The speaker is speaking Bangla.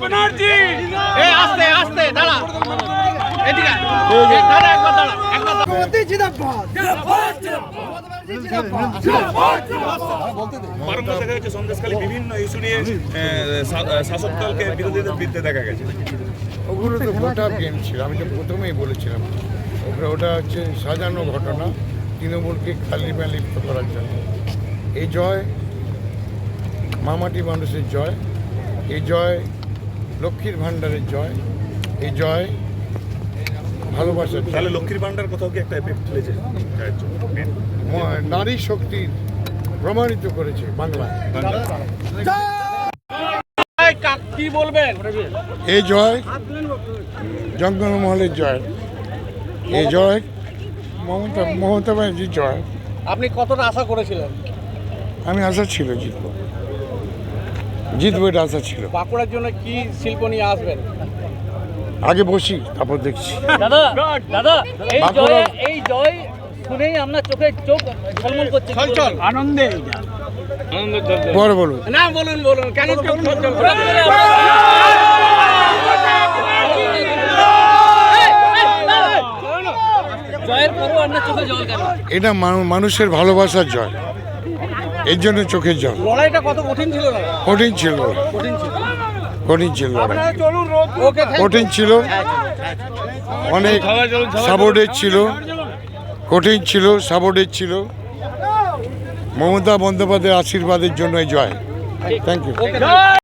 ব্যানার্জি এই আস্তে আস্তে দাঁড়া। এদিকে একবার দেখা যাচ্ছে সন্দেশখালী বিভিন্ন ইস্যু নিয়ে শাসক দলকে বিরোধীদের বিরুদ্ধে দেখা গেছে। ওগুলো তো গোটা গেম ছিল। আমি তো প্রথমেই বলেছিলাম। ওটা ওটা হচ্ছে সাজানো ঘটনা। তৃণমূলকে খালি লিপ্ত করার জন্য। এই জয় মামাটি মানুষের জয়। এই জয় লক্ষ্মীর ভাণ্ডারের জয়। এই জয় ভালোবাসার তাহলে লক্ষ্মীর ভান্ডার কোথাও কি একটা এফেক্ট ফেলেছে? নারী শক্তি প্রমাণিত করেছে বাংলায়। কি বলবেন? এই জয় জঙ্গলমহলের জয়। এই জয় মমতা মমতা ব্যানার্জির জয়। আপনি কতটা আশা করেছিলেন? আমি আশা ছিল জিতবো। জিতবো এটা আশা ছিল বাঁকুড়ার জন্য কি শিল্প নিয়ে আসবেন আগে বসি তারপর দেখছি দাদা দাদা এই জয় শুনেই আপনার চোখে চোখ ঝলমল করছে চল চল আনন্দে পরে বলব না বলুন বলুন কেন চোখ চল চল জয়ের পরও আপনার চোখে জল কেন এটা মানুষের ভালোবাসার জয় এর জন্য চোখের জল। লড়াইটা কত কঠিন ছিল কঠিন ছিল। কঠিন ছিল। কঠিন ছিল অনেক সাপোর্টের ছিল। কঠিন ছিল সাপোর্টের ছিল। মমতা বন্দ্যোপাধ্যায়ের আশীর্বাদের জন্য জয়। Thank you.